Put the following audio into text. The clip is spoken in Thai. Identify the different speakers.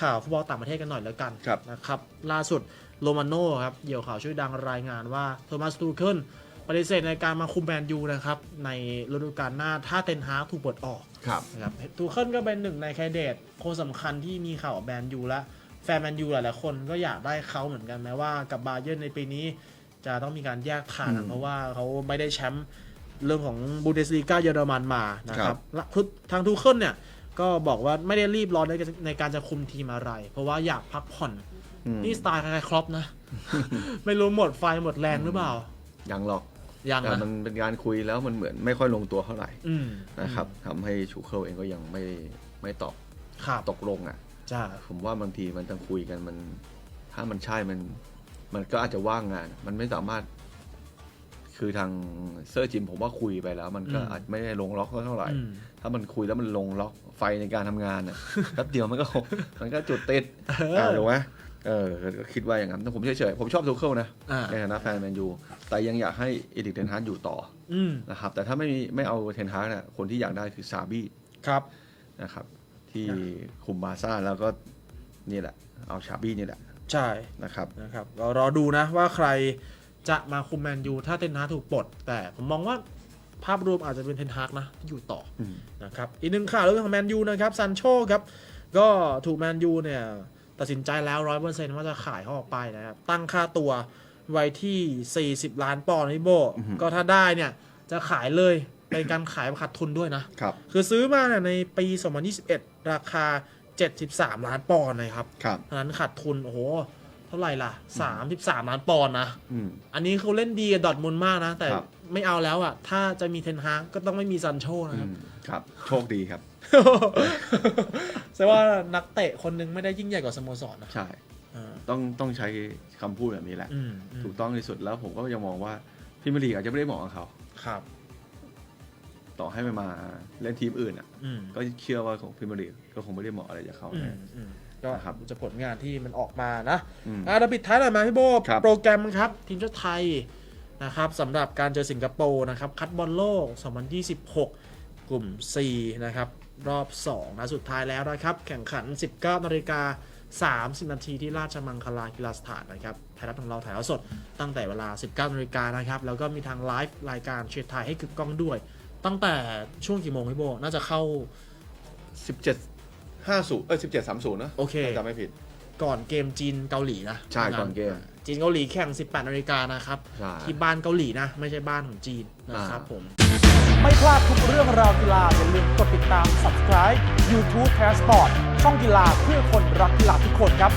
Speaker 1: ข่าวฟุตบอลต่างประเทศกันหน่อยแล้วกัน
Speaker 2: ครับ
Speaker 1: นะครับล่าสุดโรมาโน่ครับเหยี่ยวข่าวชื่อดังรายงานว่าโทมัสตูเคิลปฏิเสธในการมาคุมแมนยูนะครับ ในฤดูกาลหน้าถ้าเทนฮากถูกปลดออก
Speaker 2: ครับ
Speaker 1: นะครับตูเคิลก็เป็นหนึ่งในแคนดิเดตคนสำคัญที่มีข่าวกับแมนยูและแฟนแมนยูหลายๆคนก็อยากได้เขาเหมือนกันแม้ว่ากับบาเยิร์นในปีนี้จะต้องมีการแยกทางกัน
Speaker 2: อืม
Speaker 1: เพราะว่าเขาไม่ได้แชมป์เรื่องของบูเดสลีกาเยอรมันมานะค
Speaker 2: ครั
Speaker 1: รับบและทุกทางทูเคิลเนี่ย ก็บอกว่าไม่ได้รีบร้อนในในการจะคุมทีมอะไร เพราะว่าอยากพักผ่อน
Speaker 2: อืม
Speaker 1: นี่สไตล์คล้ายๆครอปนะ ไม่รู้หมดไฟหมดแรงหรือเปล่า
Speaker 2: ยังหรอก
Speaker 1: ยัง
Speaker 2: แต่
Speaker 1: นะ
Speaker 2: มันเป็นการคุยแล้วมันเหมือนไม่ค่อยลงตัวเท่าไหร่
Speaker 1: อืม
Speaker 2: นะครับทำให้ชูเคิลเองก็ยังไม่ไม่ตอบ
Speaker 1: ครับ
Speaker 2: ตกลงอะ
Speaker 1: จ้า
Speaker 2: ผมว่าบางทีมันต้องคุยกันมัน ถ้ามันใช่มัน มันก็อาจจะว่างงาน มันไม่สามารถ คือทางเซอร์จิมผมว่าคุยไปแล้ว มันก็อาจไม่ได้ลงล็อกเท่าไหร่
Speaker 1: อืม
Speaker 2: ถ้ามันคุยแล้วมันลงล็อกไฟในการทำงานน่ะแป๊บเดียวมันก็มันก็จุดติด
Speaker 1: เออ
Speaker 2: ถูกไหมเออก็คิดว่าอย่างนั้นแต่ผมเฉยๆ ผมชอบทูเคิลนะ
Speaker 1: อ่า
Speaker 2: ในฐานะแฟนแมนยูแต่ยังอยากให้เอริกเทนฮาร์ดอยู่ต่อ
Speaker 1: อืม
Speaker 2: นะครับ แต่ถ้าไม่มีไม่เอาเทนฮาร์ดเนี่ยคนที่อยากได้คือซาบี้
Speaker 1: ครับ
Speaker 2: นะครับ ที่คุมบาร์ซ่าแล้วก็นี่แหละ เอาชาบี้นี่แหละ
Speaker 1: ใช่
Speaker 2: นะครับ
Speaker 1: นะครับเรารอดูนะว่าใคร จะมาคุมแมนยูถ้าเทนฮากถูกปลด แต่ผมมองว่าภาพรวมอาจจะเป็นเทนฮากนะที่อยู่ต่อ
Speaker 2: อืม
Speaker 1: นะครับอีกหนึ่งข่าวเรื่องของแมนยูนะครับซันโชครับก็ถูกแมนยูเนี่ยตัดสินใจแล้วร้อยเปอร์เซ็นต์ว่าจะขายเขาออกไปนะครับตั้งค่าตัวไว้ที่ 40 ล้านปอนด์พี่โบ
Speaker 2: อือฮึ
Speaker 1: ก็ถ้าได้เนี่ยจะขายเลยเป็นการขายขาดทุนด้วยนะ
Speaker 2: ครับ
Speaker 1: คือซื้อมาเนี่ยในปี 2021 ราคา 73 ล้านปอนด์นะครับ
Speaker 2: ครับ
Speaker 1: ฉะนั้นขาดทุน โอ้โหเท่าไหร่ล่ะ33ล้านปอนด์นะ
Speaker 2: อืม
Speaker 1: อันนี้เขาเล่นดีกับดอร์ทมุนด์มากนะ แต่
Speaker 2: ครับ
Speaker 1: ไม่เอาแล้วอะ ถ้าจะมีเทนฮากก็ต้องไม่มีซันโชนะ
Speaker 2: อื
Speaker 1: ครับ
Speaker 2: มครับ โชคดีครับ
Speaker 1: แสดงว่านักเตะคนหนึงไม่ได้ยิ่งใหญ่กว่าสโมสรนะ
Speaker 2: ใช่
Speaker 1: อ่า
Speaker 2: ต้องต้องใช้คำพูดแบบนี้แหละ
Speaker 1: อืมอืม
Speaker 2: ถูกต้องที่สุดแล้วผมก็ยังมองว่าพิมยร์ลีกอาจจะไม่ได้เหมาะกับเขา
Speaker 1: ครับ
Speaker 2: ต่อให้มันมาเล่นทีมอื่นอะ
Speaker 1: อืม
Speaker 2: ก็เชื่อว่าของพิมยร์ลีกก็คงไม่ได้เหมาะอะไรจากเขา
Speaker 1: อื
Speaker 2: แน่
Speaker 1: มอืม ก็
Speaker 2: นะครับ
Speaker 1: จะผลงานที่มันออกมานะ
Speaker 2: อืม
Speaker 1: อ่าเราปิดท้ายหน่อยมาพี่โบ
Speaker 2: ครับ
Speaker 1: โปรแกรมครับ ทีมชาติไทยนะครับสำหรับการเจอสิงคโปร์นะครับ คัดบอลโลก 2026 กลุ่ม C นะครับ รอบ 2 นะสุดท้ายแล้วนะครับ แข่งขัน 19นาฬิกา30 นาทีที่ราชมังคลากีฬาสถานนะครับไทยรัฐของเราถ่ายทอดสดตั้งแต่เวลา 19นาฬิกานะครับ แล้วก็มีทางไลฟ์รายการเชียร์ไทยให้กึกก้องด้วย ตั้งแต่ช่วงกี่โมงพี่โบ น่าจะเข้า
Speaker 2: สิบเจ็ด ห้าศูนย์เออสิบเจ็ดสามศูนย์นะ
Speaker 1: โอเค
Speaker 2: ถ้าจำไม่ผิด
Speaker 1: ก่อนเกมจีนเกาหลีนะ
Speaker 2: ใช่ก่อนเกม
Speaker 1: จีนเกาหลีแข่ง 18นาฬิกานะครับ
Speaker 2: ใช่
Speaker 1: ที่บ้านเกาหลีนะ ไม่ใช่บ้านของจีนนะครับ
Speaker 2: อ่า
Speaker 1: ผม ไม่พลาดทุกเรื่องราวกีฬาอย่าลืมกดติดตาม subscribe YouTube Passport ช่องกีฬาเพื่อคนรักกีฬาทุกคนครับ